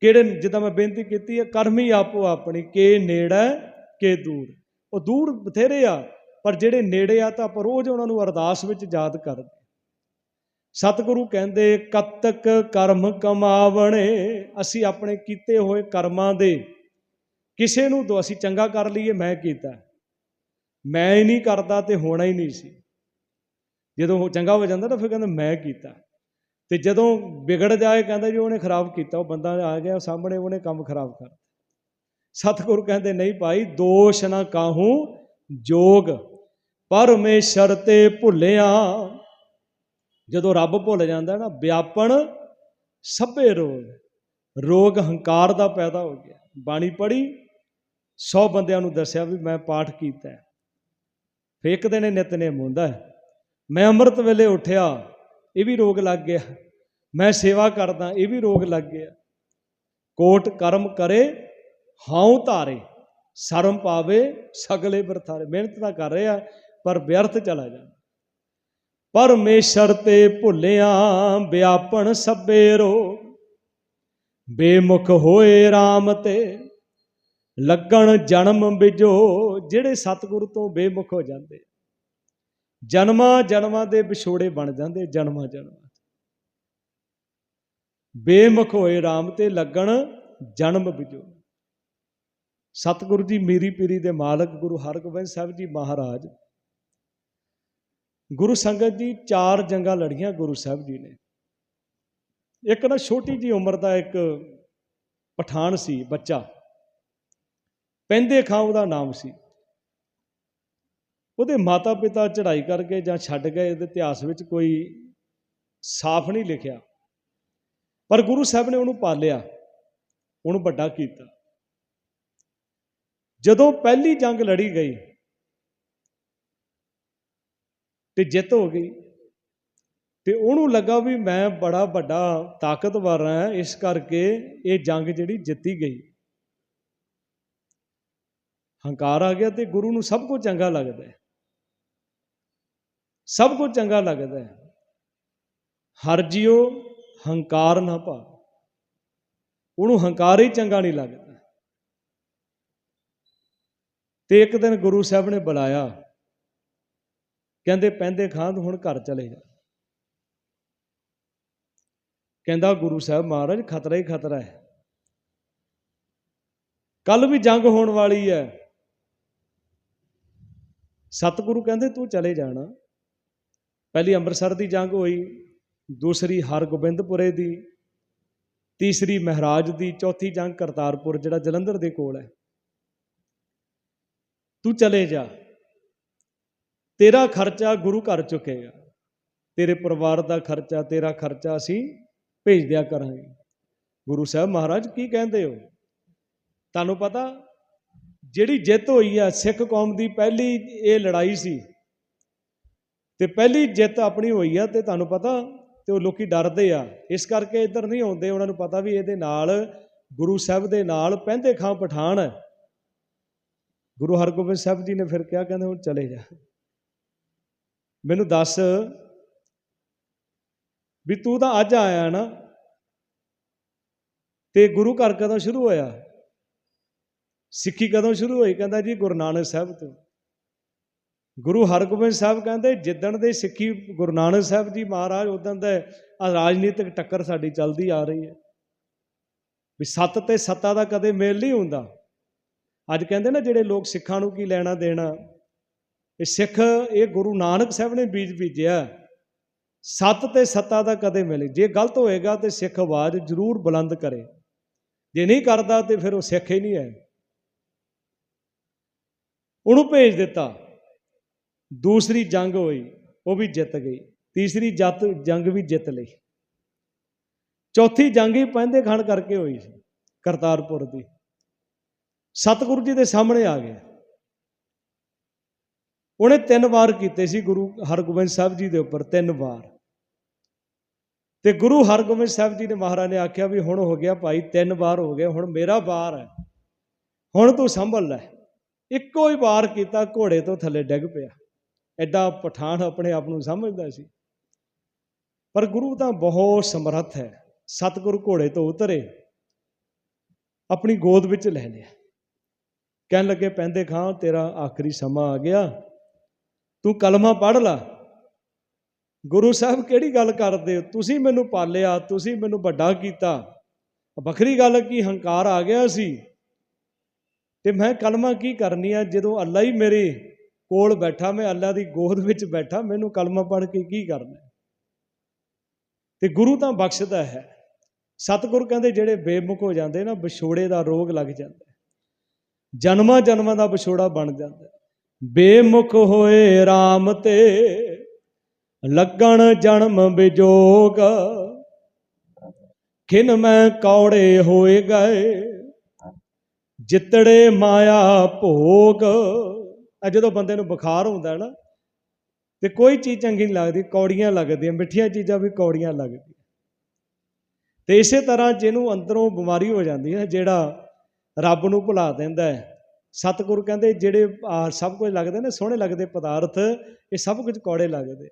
ਕਿਹੜੇ ਜਿੱਦਾਂ ਮੈਂ ਬੇਨਤੀ ਕੀਤੀ ਹੈ, ਕਰਮ ਹੀ ਆਪੋ ਆਪਣੀ, ਕੇ ਨੇੜੇ ਕੇ ਦੂਰ। ਉਹ ਦੂਰ ਬਥੇਰੇ ਆ, ਪਰ ਜਿਹੜੇ ਨੇੜੇ ਆ ਤਾਂ ਆਪਾਂ ਰੋਜ਼ ਉਹਨਾਂ ਨੂੰ ਅਰਦਾਸ ਵਿੱਚ ਯਾਦ ਕਰਦੇ ਸਤਿਗੁਰੂ ਕਹਿੰਦੇ, ਕਤਕ ਕਰਮ ਕਮਾਵਣੇ। ਅਸੀਂ ਆਪਣੇ ਕੀਤੇ ਹੋਏ ਕਰਮਾਂ ਦੇ ਕਿਸੇ ਨੂੰ ਦੋ, ਅਸੀਂ ਚੰਗਾ ਕਰ ਲਈਏ, ਮੈਂ ਕੀਤਾ। ਮੈਂ ਹੀ ਨਹੀਂ ਕਰਦਾ ਤੇ ਹੋਣਾ ਹੀ ਨਹੀਂ ਸੀ। ਜਦੋਂ ਉਹ ਚੰਗਾ ਹੋ ਜਾਂਦਾ ਨਾ ਫਿਰ ਕਹਿੰਦਾ ਮੈਂ ਕੀਤਾ। ਤੇ ਜਦੋਂ ਵਿਗੜ ਜਾਏ ਕਹਿੰਦਾ ਜੀ ਉਹਨੇ ਖਰਾਬ ਕੀਤਾ, ਉਹ ਬੰਦਾ ਆ ਗਿਆ ਸਾਹਮਣੇ ਉਹਨੇ ਕੰਮ ਖਰਾਬ ਕਰ ਸਤਿਗੁਰੂ ਕਹਿੰਦੇ, ਨਹੀਂ ਭਾਈ, ਦੋਸ਼ ਨਾ ਕਾਹੂ, ਜੋਗ ਪਰਮੇਸ਼ਰ ਤੇ ਭੁੱਲਿਆ। ਜਦੋਂ ਰੱਬ ਭੁੱਲ ਜਾਂਦਾ ਨਾ, ਵਿਆਪਣ ਸਭੇ ਰੋਗ। ਰੋਗ ਹੰਕਾਰ ਦਾ ਪੈਦਾ ਹੋ ਗਿਆ। ਬਾਣੀ ਪੜੀ 100 ਬੰਦਿਆਂ ਨੂੰ ਦੱਸਿਆ ਵੀ ਮੈਂ ਪਾਠ ਕੀਤਾ। ਹੈ। ਫਿਰ ਇੱਕ ਦਿਨ ਇਹ ਨਿਤਨੇਮ ਹੁੰਦਾ ਹੈ। ਮੈਂ ਅੰਮ੍ਰਿਤ ਵੇਲੇ ਉੱਠਿਆ, ਇਹ ਵੀ ਰੋਗ ਲੱਗ ਗਿਆ। ਮੈਂ ਸੇਵਾ ਕਰਦਾ, ਇਹ ਵੀ ਰੋਗ ਲੱਗ ਗਿਆ। ਕੋਟ ਕਰਮ ਕਰੇ, ਹਾਉ ਧਾਰੇ, ਸ਼ਰਮ ਪਾਵੇ, ਸਗਲੇ ਵਰਤਾਰੇ ਮਿਹਨਤ ਤਾਂ ਕਰ ਰਿਹਾ, ਪਰ ਵਿਅਰਥ ਚਲਾ ਜਾਂਦਾ। ਪਰਮੇਸ਼ਰ ਤੇ ਭੁੱਲਿਆ, ਵਿਆਪਣ ਸਭੇ ਰੋ ਬੇਮੁਖ ਹੋਏ RAM ਤੇ, ਲੱਗਣ ਜਨਮ ਬਿਜੋ। ਜਿਹੜੇ ਸਤਿਗੁਰ ਤੋਂ ਬੇਮੁਖ ਹੋ ਜਾਂਦੇ। ਜਨਮਾਂ ਜਨਮਾਂ ਦੇ ਵਿਛੋੜੇ ਬਣ ਜਾਂਦੇ, ਜਨਮਾਂ ਜਨਮਾਂ 'ਚ। ਬੇਮੁਖ ਹੋਏ RAM ਤੇ ਲੱਗਣ ਜਨਮ ਬਿਜੋ। ਸਤਿਗੁਰੂ ਜੀ ਮੇਰੀ ਪੀਰੀ ਦੇ ਮਾਲਕ ਗੁਰੂ ਹਰਗੋਬਿੰਦ ਸਾਹਿਬ ਜੀ ਮਹਾਰਾਜ। ਗੁਰੂ ਸੰਗਤ ਜੀ ਚਾਰ ਜੰਗਾਂ ਲੜੀਆਂ ਗੁਰੂ ਸਾਹਿਬ ਜੀ ਨੇ। ਇੱਕ ਨਾ ਛੋਟੀ ਜੀ ਉਮਰ ਦਾ ਇੱਕ ਪਠਾਨ ਸੀ, ਬੱਚਾ। ਪੈਂਦੇ ਖਾਂ ਉਹਦਾ ਨਾਮ ਸੀ। ਉਹਦੇ ਮਾਤਾ ਪਿਤਾ ਚੜ੍ਹਾਈ ਕਰਕੇ ਜਾਂ ਛੱਡ ਗਏ, ਇਹਦੇ ਇਤਿਹਾਸ ਵਿੱਚ ਕੋਈ ਸਾਫ਼ ਨਹੀਂ ਲਿਖਿਆ। ਪਰ ਗੁਰੂ ਸਾਹਿਬ ਨੇ ਉਹਨੂੰ ਪਾਲਿਆ, ਉਹਨੂੰ ਵੱਡਾ ਕੀਤਾ। ਜਦੋਂ ਪਹਿਲੀ ਜੰਗ ਲੜੀ ਗਈ, ਤੇ ਜਿੱਤ ਹੋ ਗਈ, ਤੇ ਉਹਨੂੰ ਲੱਗਾ ਵੀ ਮੈਂ ਬੜਾ ਵੱਡਾ ਤਾਕਤਵਰ ਹਾਂ, ਇਸ ਕਰਕੇ ਇਹ ਜੰਗ ਜਿਹੜੀ ਜਿੱਤੀ ਗਈ। ਹੰਕਾਰ ਆ ਗਿਆ ਤੇ ਗੁਰੂ ਨੂੰ ਸਭ ਕੁਝ ਚੰਗਾ ਲੱਗਦਾ ਹੈ। ਸਭ ਕੁਝ ਚੰਗਾ ਲੱਗਦਾ ਹੈ। ਹਰ ਜਿਉ ਹੰਕਾਰ ਨਾ ਪਾ ਉਹਨੂੰ ਹੰਕਾਰ ਹੀ ਚੰਗਾ ਨਹੀਂ ਲੱਗਦਾ। ਤੇ ਇੱਕ ਦਿਨ ਗੁਰੂ ਸਾਹਿਬ ਨੇ ਬੁਲਾਇਆ। ਕਹਿੰਦੇ, ਪੈਂਦੇ ਖਾਂ ਤੂੰ ਹੁਣ ਘਰ ਚਲੇ ਜਾ। ਕਹਿੰਦਾ, ਗੁਰੂ ਸਾਹਿਬ ਮਹਾਰਾਜ, ਖਤਰਾ ਹੀ ਖਤਰਾ ਹੈ। ਕੱਲ ਵੀ ਜੰਗ ਹੋਣ ਵਾਲੀ ਹੈ। ਸਤਿਗੁਰੂ ਕਹਿੰਦੇ, ਤੂੰ ਚਲੇ ਜਾਣਾ। ਪਹਿਲੀ ਅੰਮ੍ਰਿਤਸਰ ਦੀ ਜੰਗ ਹੋਈ, ਦੂਸਰੀ ਹਰਗੋਬਿੰਦਪੁਰੇ ਦੀ, ਤੀਸਰੀ ਮਹਾਰਾਜ ਦੀ, ਚੌਥੀ ਜੰਗ ਕਰਤਾਰਪੁਰ, ਜਿਹੜਾ ਜਲੰਧਰ ਦੇ ਕੋਲ ਹੈ। ਤੂੰ ਚਲੇ ਜਾ। ਤੇਰਾ ਖਰਚਾ ਗੁਰੂ ਘਰ ਚੁੱਕੇਗਾ ਤੇਰੇ ਪਰਿਵਾਰ ਦਾ ਖਰਚਾ, ਤੇਰਾ ਖਰਚਾ ਅਸੀਂ ਭੇਜ ਦਿਆ ਕਰਾਂਗੇ। ਗੁਰੂ ਸਾਹਿਬ ਮਹਾਰਾਜ ਕੀ ਕਹਿੰਦੇ ਹੋ? ਤੁਹਾਨੂੰ ਪਤਾ, ਜਿਹੜੀ ਜਿੱਤ ਹੋਈ ਆ, ਸਿੱਖ ਕੌਮ ਦੀ ਪਹਿਲੀ ਇਹ ਲੜਾਈ ਸੀ ਤੇ ਪਹਿਲੀ ਜਿੱਤ ਆਪਣੀ ਹੋਈ ਆ ਤੇ ਤੁਹਾਨੂੰ ਪਤਾ ਤੇ ਉਹ ਲੋਕੀ ਡਰਦੇ ਆ। ਇਸ ਕਰਕੇ ਇੱਧਰ ਨਹੀਂ ਆਉਂਦੇ, ਉਹਨਾਂ ਨੂੰ ਪਤਾ ਵੀ ਇਹਦੇ ਨਾਲ ਗੁਰੂ ਸਾਹਿਬ ਦੇ ਨਾਲ ਪਹਿੰਦੇ ਖਾਂ ਪਠਾਨ। ਹੈ ਗੁਰੂ ਹਰਗੋਬਿੰਦ ਸਾਹਿਬ ਜੀ ਨੇ ਫਿਰ ਕਿਹਾ, ਕਹਿੰਦੇ ਹੁਣ ਚਲੇ ਜਾ। ਮੈਨੂੰ ਦੱਸ ਵੀ ਤੂੰ ਤਾਂ ਅੱਜ ਆਇਆ ਨਾ ਤੇ ਗੁਰੂ ਘਰ ਕਦੋਂ ਸ਼ੁਰੂ ਹੋਇਆ? ਸਿੱਖੀ ਕਦੋਂ ਸ਼ੁਰੂ ਹੋਈ? ਕਹਿੰਦਾ ਜੀ ਗੁਰੂ ਨਾਨਕ ਸਾਹਿਬ ਤੋਂ। ਗੁਰੂ ਹਰਗੋਬਿੰਦ ਸਾਹਿਬ ਕਹਿੰਦੇ, ਜਿੱਦਣ ਦੇ ਸਿੱਖੀ ਗੁਰੂ ਨਾਨਕ ਸਾਹਿਬ ਜੀ ਮਹਾਰਾਜ ਉਦੋਂ ਦਾ ਰਾਜਨੀਤਿਕ ਟੱਕਰ ਸਾਡੀ ਚੱਲਦੀ ਆ ਰਹੀ ਹੈ। ਵੀ ਸੱਤ ਤੇ ਸੱਤਾ ਦਾ ਕਦੇ ਮੇਲ ਨਹੀਂ ਹੁੰਦਾ। ਅੱਜ ਕਹਿੰਦੇ ਨਾ, ਜਿਹੜੇ ਲੋਕ ਸਿੱਖਾਂ ਨੂੰ ਕੀ ਲੈਣਾ ਦੇਣਾ? ਇਹ ਸਿੱਖ, ਇਹ ਗੁਰੂ ਨਾਨਕ ਸਾਹਿਬ ਨੇ ਬੀਜ ਬੀਜਿਆ। ਸੱਤ ਤੇ ਸੱਤਾ ਦਾ ਕਦੇ ਮਿਲੇ ਜੇ ਗਲਤ ਹੋਏਗਾ ਤੇ ਸਿੱਖ ਆਵਾਜ਼ ਜ਼ਰੂਰ ਬੁਲੰਦ ਕਰੇ। ਜੇ ਨਹੀਂ ਕਰਦਾ ਤੇ ਫਿਰ ਉਹ ਸਿੱਖ ਹੀ ਨਹੀਂ ਹੈ ਉਹਨੂੰ ਭੇਜ ਦਿੱਤਾ। ਦੂਸਰੀ ਜੰਗ ਹੋਈ, ਉਹ ਵੀ ਜਿੱਤ ਗਈ। ਤੀਸਰੀ ਜੱਤ, ਜੰਗ ਵੀ ਜਿੱਤ ਲਈ। ਚੌਥੀ ਜੰਗ ਹੀ ਪੈਂਦੇ ਖਾਨ ਕਰਕੇ ਹੋਈ ਸੀ, ਕਰਤਾਰਪੁਰ ਦੀ। ਸਤਿਗੁਰੂ ਜੀ ਦੇ ਸਾਹਮਣੇ ਆ ਗਿਆ ਉਹਨੇ ਤਿੰਨ ਵਾਰ ਕੀਤੇ ਸੀ ਗੁਰੂ ਹਰਗੋਬਿੰਦ ਸਾਹਿਬ ਜੀ ਦੇ ਉੱਪਰ, ਤਿੰਨ ਵਾਰ। ਤੇ ਗੁਰੂ ਹਰਗੋਬਿੰਦ ਸਾਹਿਬ ਜੀ ਨੇ ਮਹਾਰਾਜ ਨੇ ਆਖਿਆ ਵੀ ਹੁਣ ਹੋ ਗਿਆ ਭਾਈ, ਤਿੰਨ ਵਾਰ ਹੋ ਗਿਆ ਹੁਣ ਮੇਰਾ ਵਾਰ ਹੈ। ਹੁਣ ਤੂੰ ਸੰਭਲ ਲੈ। ਇੱਕੋ ਹੀ ਵਾਰ ਕੀਤਾ, ਘੋੜੇ ਤੋਂ ਥੱਲੇ ਡਿੱਗ ਪਿਆ। ਐਡਾ ਪਠਾਨ ਆਪਣੇ ਆਪ ਨੂੰ ਸਮਝਦਾ ਸੀ। ਪਰ ਗੁਰੂ ਤਾਂ ਬਹੁਤ ਸਮਰੱਥ ਹੈ। ਸਤਿਗੁਰੂ ਘੋੜੇ ਤੋਂ ਉਤਰੇ। ਆਪਣੀ ਗੋਦ ਵਿੱਚ ਲੈ ਲਿਆ। ਕਹਿਣ ਲੱਗੇ, ਪੈਂਦੇ ਖਾਂ, ਤੇਰਾ ਆਖਰੀ ਸਮਾਂ ਆ ਗਿਆ। ਤੂੰ ਕਲਮਾ ਪੜ੍ਹ ਲਾ। ਗੁਰੂ ਸਾਹਿਬ ਕਿਹੜੀ ਗੱਲ ਕਰਦੇ ਹੋ? ਤੁਸੀਂ ਮੈਨੂੰ ਪਾਲਿਆ, ਤੁਸੀਂ ਮੈਨੂੰ ਵੱਡਾ ਕੀਤਾ। ਵੱਖਰੀ ਗੱਲ ਕੀ, ਹੰਕਾਰ ਆ ਗਿਆ ਸੀ। ਤੇ ਮੈਂ ਕਲਮਾ ਕੀ ਕਰਨੀ ਆ ਜਦੋਂ ਅੱਲਾ ਹੀ ਮੇਰੇ ਕੋਲ ਬੈਠਾ, ਮੈਂ ਅੱਲਾ ਦੀ ਗੋਦ ਵਿੱਚ ਬੈਠਾ, ਮੈਨੂੰ ਕਲਮਾ ਪੜ੍ਹ ਕੇ ਕੀ ਕਰਨਾ ਤੇ ਗੁਰੂ ਤਾਂ ਬਖਸ਼ਦਾ ਹੈ। ਸਤਿਗੁਰ ਕਹਿੰਦੇ ਜਿਹੜੇ ਬੇਮੁਖ ਹੋ ਜਾਂਦੇ ਨਾ, ਵਿਛੋੜੇ ਦਾ ਰੋਗ ਲੱਗ ਜਾਂਦਾ ਜਨਮਾਂ ਜਨਮਾਂ ਦਾ ਵਿਛੋੜਾ ਬਣ ਜਾਂਦਾ ਬੇਮੁਖ ਹੋਏ RAM ਤੇ, ਲੱਗਣ ਜਨਮ ਵਿਜੋਗ ਖਿਨ ਮੈਂ ਕੌੜੇ ਹੋਏ ਗਏ, ਜਿੱਤੜੇ ਮਾਇਆ ਭੋਗ। ਆ ਜਦੋਂ ਬੰਦੇ ਨੂੰ ਬੁਖਾਰ ਹੁੰਦਾ ਹੈ ਨਾ, ਤੇ ਕੋਈ ਚੀਜ਼ ਚੰਗੀ ਨਹੀਂ ਲੱਗਦੀ, ਕੌੜੀਆਂ ਲੱਗਦੀਆਂ, ਮਿੱਠੀਆਂ ਚੀਜ਼ਾਂ ਵੀ ਕੌੜੀਆਂ ਲੱਗਦੀਆਂ। ਤੇ ਇਸੇ ਤਰ੍ਹਾਂ ਜਿਹਨੂੰ ਅੰਦਰੋਂ ਬਿਮਾਰੀ ਹੋ ਜਾਂਦੀ ਹੈ, ਜਿਹੜਾ ਰੱਬ ਨੂੰ ਭੁਲਾ ਦਿੰਦਾ ਹੈ। ਸਤਿਗੁਰੂ ਕਹਿੰਦੇ, ਜਿਹੜੇ ਸਭ ਕੁਝ ਲੱਗਦੇ ਨੇ, ਸੋਹਣੇ ਲੱਗਦੇ ਪਦਾਰਥ, ਇਹ ਸਭ ਕੁਝ ਕੌੜੇ ਲੱਗਦੇ।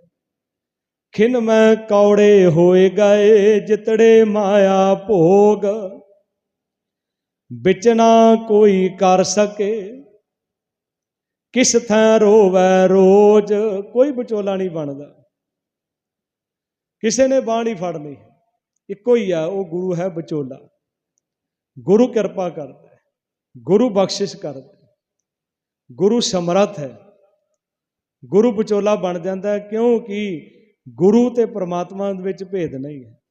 ਖਿਨ ਮੈਂ ਕੌੜੇ ਹੋਏ ਗਏ, ਜਿਤੜੇ ਮਾਇਆ ਭੋਗ। ਵਿੱਚ ਕੋਈ ਕਰ ਸਕੇ। ਕਿਸ ਥਾਂ ਰੋਵੈ ਰੋਜ? ਕੋਈ ਵਿਚੋਲਾ ਨਹੀਂ ਬਣਦਾ। ਕਿਸੇ ਨੇ ਬਾਹ ਨਹੀਂ ਫੜਨੀ ਇੱਕੋ ਹੀ ਆ, ਉਹ ਗੁਰੂ ਹੈ ਵਿਚੋਲਾ। ਗੁਰੂ ਕਿਰਪਾ ਕਰਦਾ ਹੈ। ਗੁਰੂ ਬਖਸ਼ਿਸ਼ ਕਰਦਾ ਹੈ। ਗੁਰੂ ਸਮਰੱਥ ਹੈ। ਗੁਰੂ ਵਿਚੋਲਾ ਬਣ ਜਾਂਦਾ ਕਿਉਂਕਿ ਗੁਰੂ ਤੇ ਪ੍ਰਮਾਤਮਾ ਦੇ ਵਿੱਚ ਭੇਦ ਨਹੀਂ ਹੈ।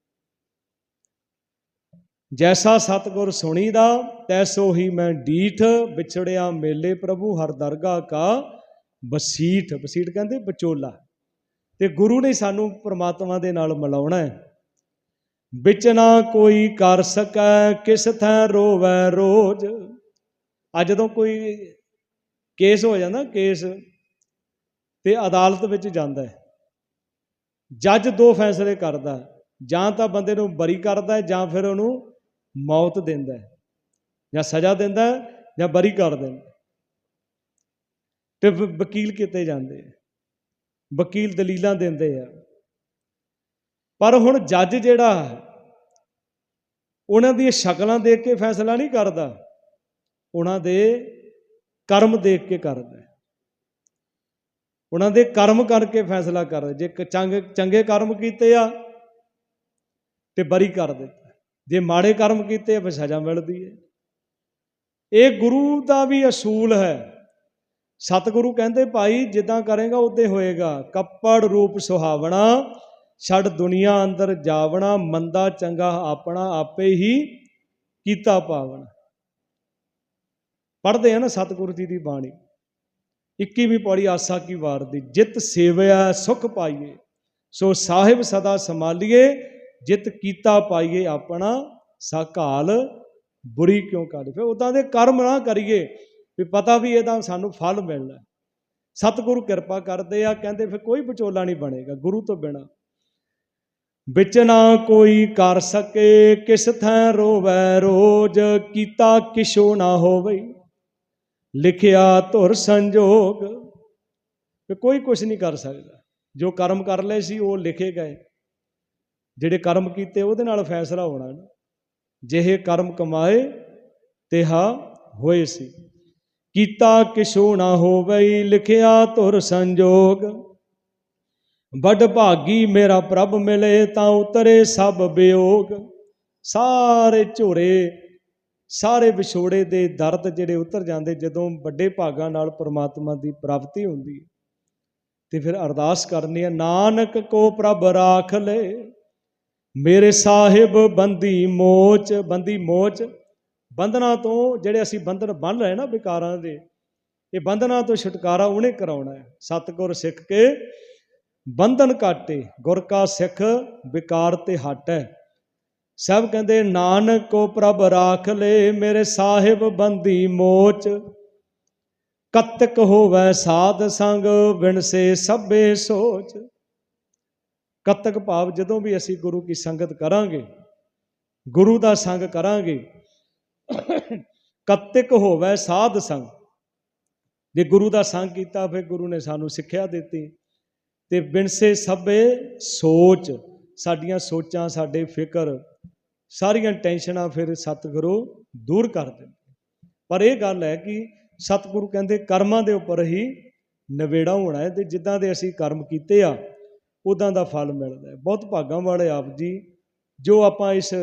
ਜੈਸਾ ਸਤਗੁਰ ਸੁਣੀਦਾ, ਤੈਸੋ ਹੀ ਮੈਂ ਡੀਠ ਵਿਛੜਿਆ ਮੇਲੇ ਪ੍ਰਭੂ ਹਰ ਦਰਗਾ ਕਾ ਬਸੀਠ। ਬਸੀਠ ਕਹਿੰਦੇ ਵਿਚੋਲਾ। ਤੇ ਗੁਰੂ ਨੇ ਸਾਨੂੰ ਪ੍ਰਮਾਤਮਾ ਦੇ ਨਾਲ ਮਿਲਾਉਣਾ ਹੈ। ਵਿੱਚ ਨਾ ਕੋਈ ਕਰ ਸਕੈ, ਕਿਸ ਥਾਂ ਰੋਵੈ ਰੋਜ। ਆ ਜਦੋਂ ਕੋਈ ਕੇਸ ਹੋ ਜਾਂਦਾ, ਕੇਸ ਤੇ ਅਦਾਲਤ ਵਿੱਚ ਜਾਂਦਾ ਹੈ। ਜੱਜ ਦੋ ਫੈਸਲੇ ਕਰਦਾ ਜਾਂ ਤਾਂ ਬੰਦੇ ਨੂੰ ਬਰੀ ਕਰਦਾ ਹੈ ਜਾਂ ਫਿਰ ਉਹਨੂੰ ਮੌਤ ਦਿੰਦਾ ਹੈ, ਜਾਂ ਸਜ਼ਾ ਦਿੰਦਾ ਹੈ, ਜਾਂ ਬਰੀ ਕਰ ਦਿੰਦਾ ਤੇ ਵਕੀਲ ਕਿਤੇ ਜਾਂਦੇ ਆ, ਵਕੀਲ ਦਲੀਲਾਂ ਦਿੰਦੇ ਆ। ਪਰ ਹੁਣ ਜੱਜ ਜਿਹੜਾ ਉਹਨਾਂ ਦੀਆਂ ਸ਼ਕਲਾਂ ਦੇਖ ਕੇ ਫੈਸਲਾ ਨਹੀਂ ਕਰਦਾ, ਉਹਨਾਂ ਦੇ ਕਰਮ ਦੇਖ ਕੇ ਕਰਦਾ ਉਹਨਾਂ ਦੇ ਕਰਮ ਕਰਕੇ ਫੈਸਲਾ ਕਰਦਾ ਜੇ ਚੰਗੇ ਚੰਗੇ ਕਰਮ ਕੀਤੇ ਆ, ਤੇ ਬਰੀ ਕਰ ਦਿੱਤਾ। ਜੇ ਮਾੜੇ ਕਰਮ ਕੀਤੇ ਆ ਫਿਰ ਸਜ਼ਾ ਮਿਲਦੀ ਹੈ। ਇਹ ਗੁਰੂ ਦਾ ਵੀ ਅਸੂਲ ਹੈ। ਸਤਿਗੁਰੂ ਕਹਿੰਦੇ, ਭਾਈ, ਜਿੱਦਾਂ ਕਰੇਗਾ, ਉਦੇ ਹੋਏਗਾ। ਕੱਪੜ ਰੂਪ ਸੁਹਾਵਣਾ, ਛੱਡ ਦੁਨੀਆ ਅੰਦਰ ਜਾਵਣਾ, ਮੰਦਾ ਚੰਗਾ ਆਪਣਾ ਆਪੇ ਹੀ ਕੀਤਾ ਪਾਵਣਾ। ਪੜ੍ਹਦੇ ਆ ਨਾ ਸਤਿਗੁਰੂ ਜੀ ਦੀ ਬਾਣੀ। 21ਵੀਂ ਪੌੜੀ, ਆਸਾ ਕੀ ਵਾਰ ਦੀ, ਜਿਤ ਸੇਵਿਆ, ਸੁਖ ਪਾਈਏ। ਸੋ ਸਾਹਿਬ ਸਦਾ ਸੰਭਾਲੀਏ ਜਿਤ ਕੀਤਾ ਪਾਈਏ ਆਪਣਾ, ਸਾਕਾਲ ਬੁਰੀ ਕਿਉਂ ਕਰ ਫਿਰ ਉਦਾਂ ਦੇ ਕਰਮ ਨਾ ਕਰੀਏ, ਵੀ ਪਤਾ ਵੀ ਇਹਦਾ ਸਾਨੂੰ ਫਲ ਮਿਲਣਾ। ਸਤਿਗੁਰੂ ਕਿਰਪਾ ਕਰਦੇ ਆ, ਕਹਿੰਦੇ ਫਿਰ ਕੋਈ ਵਿਚੋਲਾ ਨਹੀਂ ਬਣੇਗਾ, ਗੁਰੂ ਤੋਂ ਬਿਨਾ। ਵਿੱਚ ਨਾ ਕੋਈ ਕਰ ਸਕੇ, ਕਿਸ ਥਾਂ ਰੋਵੈ ਰੋਜ, ਕੀਤਾ ਕਿਛੋ ਨਾ ਹੋਵੇ। ਲਿਖਿਆ ਧੁਰ ਸੰਜੋਗ ਕੋਈ ਕੁਝ ਨਹੀਂ ਕਰ ਸਕਦਾ। ਜੋ ਕਰਮ ਕਰ ਲਏ ਸੀ, ਉਹ ਲਿਖੇ ਗਏ। ਜਿਹੜੇ ਕਰਮ ਕੀਤੇ ਉਹਦੇ ਨਾਲ ਫੈਸਲਾ ਹੋਣਾ ਜਿਹੇ ਕਰਮ ਕਮਾਏ ਤਿਹਾ ਹੋਏ ਸੀ। ਕੀਤਾ ਕਿਛੂ ਨਾ ਹੋਵੇ ਲਿਖਿਆ ਧੁਰ ਸੰਜੋਗ। ਵੱਡ ਭਾਗੀ ਮੇਰਾ ਪ੍ਰਭ ਮਿਲੇ ਤਾਂ ਉਤਰੇ ਸਭ ਬਿਯੋਗ ਸਾਰੇ ਝੋਰੇ, ਸਾਰੇ ਵਿਛੋੜੇ ਦੇ ਦਰਦ ਜਿਹੜੇ ਉਤਰ ਜਾਂਦੇ ਜਦੋਂ ਵੱਡੇ ਭਾਗਾਂ ਨਾਲ ਪ੍ਰਮਾਤਮਾ ਦੀ ਪ੍ਰਾਪਤੀ ਹੁੰਦੀ ਹੈ। ਤੇ ਫਿਰ ਅਰਦਾਸ ਕਰਨੀ ਹੈ, ਨਾਨਕ ਕੋ ਪ੍ਰਭ ਰਾਖ ਲੈ। ਮੇਰੇ ਸਾਹਿਬ ਬੰਦੀ ਮੋਚ ਬੰਦੀ ਮੋਚ। ਬੰਧਨਾਂ ਤੋਂ ਜਿਹੜੇ ਅਸੀਂ ਬੰਧਨ ਬੰਨ ਰਹੇ ਨਾ ਵਿਕਾਰਾਂ ਦੇ, ਇਹ ਬੰਧਨਾਂ ਤੋਂ ਛੁਟਕਾਰਾ ਉਹਨੇ ਕਰਾਉਣਾ ਹੈ। ਸਤਿਗੁਰ ਸਿੱਖ ਕੇ ਬੰਧਨ ਕਾਟੇ, ਗੁਰ ਕਾ ਸਿੱਖ ਵਿਕਾਰ ਤੇ ਹਟੈ ਸਭ ਕਹਿੰਦੇ, ਨਾਨਕ ਕੋ ਪ੍ਰਭ ਰਾਖ ਲੈ ਮੇਰੇ ਸਾਹਿਬ ਬੰਦੀ ਮੋਚ। ਕਤਕ ਹੋਵੇ ਸਾਧ ਸੰਗ ਵਿਣਸੇ ਸਭੇ ਸੋਚ। ਕੱਤਕ ਭਾਵ ਜਦੋਂ ਵੀ ਅਸੀਂ ਗੁਰੂ ਕੀ ਸੰਗਤ ਕਰਾਂਗੇ, ਗੁਰੂ ਦਾ ਸੰਗ ਕਰਾਂਗੇ, ਕਤਕ ਹੋਵੇ ਸਾਧ ਸੰਗ। ਜੇ ਗੁਰੂ ਦਾ ਸੰਗ ਕੀਤਾ, ਫਿਰ ਗੁਰੂ ਨੇ ਸਾਨੂੰ ਸਿੱਖਿਆ ਦਿੱਤੀ। ਤੇ ਬਿਨਸੇ ਸਭੇ ਸੋਚ, ਸਾਡੀਆਂ ਸੋਚਾਂ, ਸਾਡੇ ਫਿਕਰ, ਸਾਰੀਆਂ ਟੈਨਸ਼ਨਾਂ ਫਿਰ ਸਤਿਗੁਰੂ ਦੂਰ ਕਰ ਦਿੰਦੇ। ਪਰ ਇਹ ਗੱਲ ਹੈ ਕਿ ਸਤਿਗੁਰੂ ਕਹਿੰਦੇ ਕਰਮਾਂ ਦੇ ਉੱਪਰ ਹੀ ਨਵੇੜਾ ਹੋਣਾ ਹੈ ਤੇ ਜਿੱਦਾਂ ਦੇ ਅਸੀਂ ਕਰਮ ਕੀਤੇ ਆ ਉਦਾਂ ਦਾ ਫਲ ਮਿਲਦਾ ਹੈ। ਬਹੁਤ ਭਾਗਾਂ ਵਾਲੇ ਆਪ ਜੀ, ਜੋ ਆਪਾਂ ਇਸ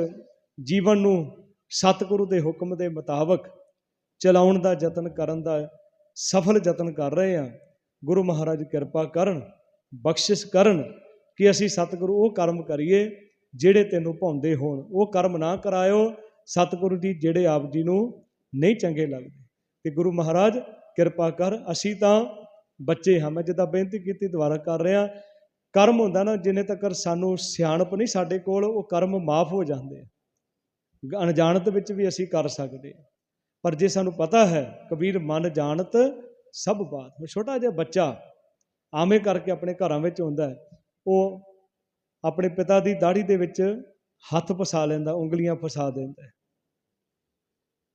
ਜੀਵਨ ਨੂੰ ਸਤਿਗੁਰੂ ਦੇ ਹੁਕਮ ਦੇ ਮੁਤਾਬਕ ਚਲਾਉਣ ਦਾ ਯਤਨ ਕਰਨ ਦਾ ਸਫਲ ਯਤਨ ਕਰ ਰਹੇ ਹਾਂ, ਗੁਰੂ ਮਹਾਰਾਜ ਕਿਰਪਾ ਕਰਨ, ਬਖਸ਼ਿਸ਼ ਕਰਨ ਕਿ ਅਸੀਂ ਸਤਿਗੁਰੂ ਉਹ ਕਰਮ ਕਰੀਏ ਜਿਹੜੇ ਤੈਨੂੰ ਭਾਉਂਦੇ ਹੋਣ। ਉਹ ਕਰਮ ਨਾ ਕਰਾਇਓ, ਸਤਿਗੁਰੂ ਜੀ ਜਿਹੜੇ ਆਪ ਜੀ ਨੂੰ ਨਹੀਂ ਚੰਗੇ ਲੱਗਦੇ। ਤੇ ਗੁਰੂ ਮਹਾਰਾਜ ਕਿਰਪਾ ਕਰ, ਅਸੀਂ ਤਾਂ ਬੱਚੇ ਹਾਂ। ਮੈਂ ਜਿੱਦਾਂ ਬੇਨਤੀ ਕੀਤੀ, ਦੁਬਾਰਾ ਕਰ ਰਿਹਾ ਕਰਮ ਹੁੰਦਾ ਨਾ, ਜਿੰਨੇ ਤੱਕ ਸਾਨੂੰ ਸਿਆਣਪ ਨਹੀਂ ਸਾਡੇ ਕੋਲ, ਉਹ ਕਰਮ ਮਾਫ ਹੋ ਜਾਂਦੇ ਆ। ਅਣਜਾਣਤ ਵਿੱਚ ਵੀ ਅਸੀਂ ਕਰ ਸਕਦੇ ਹਾਂ। ਪਰ ਜੇ ਸਾਨੂੰ ਪਤਾ ਹੈ, ਕਬੀਰ ਮਨ ਜਾਣਤ ਸਭ ਬਾਤ। ਹੁਣ ਛੋਟਾ ਜਿਹਾ ਬੱਚਾ ਆਵੇਂ ਕਰਕੇ ਆਪਣੇ ਘਰਾਂ ਵਿੱਚ ਹੁੰਦਾ ਉਹ ਆਪਣੇ ਪਿਤਾ ਦੀ ਦਾੜੀ ਦੇ ਵਿੱਚ ਹੱਥ ਫਸਾ ਲੈਂਦਾ, ਉਂਗਲੀਆਂ ਫਸਾ ਦਿੰਦਾ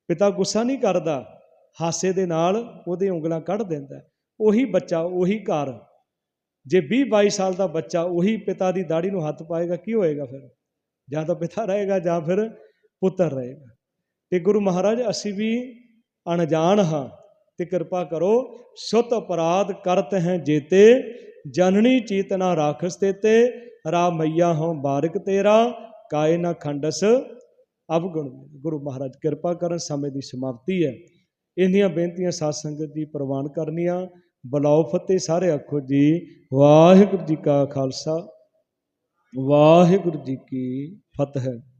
ਪਿਤਾ ਗੁੱਸਾ ਨਹੀਂ ਕਰਦਾ, ਹਾਸੇ ਦੇ ਨਾਲ ਉਹਦੇ ਉਂਗਲਾਂ ਕੱਢ ਦਿੰਦਾ ਉਹੀ ਬੱਚਾ, ਉਹੀ ਘਰ ਜੇ 20 22 ਸਾਲ ਦਾ ਬੱਚਾ ਉਹੀ ਪਿਤਾ ਦੀ ਦਾੜੀ ਨੂੰ ਹੱਥ ਪਾਏਗਾ, ਕੀ ਹੋਏਗਾ ਫਿਰ? ਜਾਂ ਤਾਂ ਪਿਤਾ ਰਹੇਗਾ ਜਾਂ ਫਿਰ ਪੁੱਤਰ ਰਹੇਗਾ। ਤੇ ਗੁਰੂ ਮਹਾਰਾਜ, ਅਸੀਂ ਵੀ ਅਣਜਾਣ ਹਾਂ ਤੇ ਕਿਰਪਾ ਕਰੋ, ਸੁਤ ਅਪਰਾਧ ਕਰਤ ਹੈ ਜੇਤੇ, ਜਨਨੀ ਚੀਤਨਾ ਰਾਖਸ ਤੇਤੇ ਰਾ ਮਈਆ ਹਉ ਬਾਰਕ ਤੇਰਾ, ਕਾਇ ਨਾ ਖੰਡਸ ਅਵਗੁਣ। ਗੁਰੂ ਮਹਾਰਾਜ, ਕਿਰਪਾ ਕਰਨ, ਸਮੇਂ ਦੀ ਸਮਾਪਤੀ ਹੈ। ਇੰਨੀਆਂ ਬੇਨਤੀਆਂ ਸਾਧ ਸੰਗਤ ਦੀ ਪ੍ਰਵਾਨ ਕਰਨੀਆਂ। ਬੁਲਾਓ ਫਤਿਹ ਸਾਰੇ ਆਖੋ ਜੀ ਵਾਹਿਗੁਰੂ ਜੀ ਕਾ ਖਾਲਸਾ ਵਾਹਿਗੁਰੂ ਜੀ ਕੀ ਫਤਿਹ।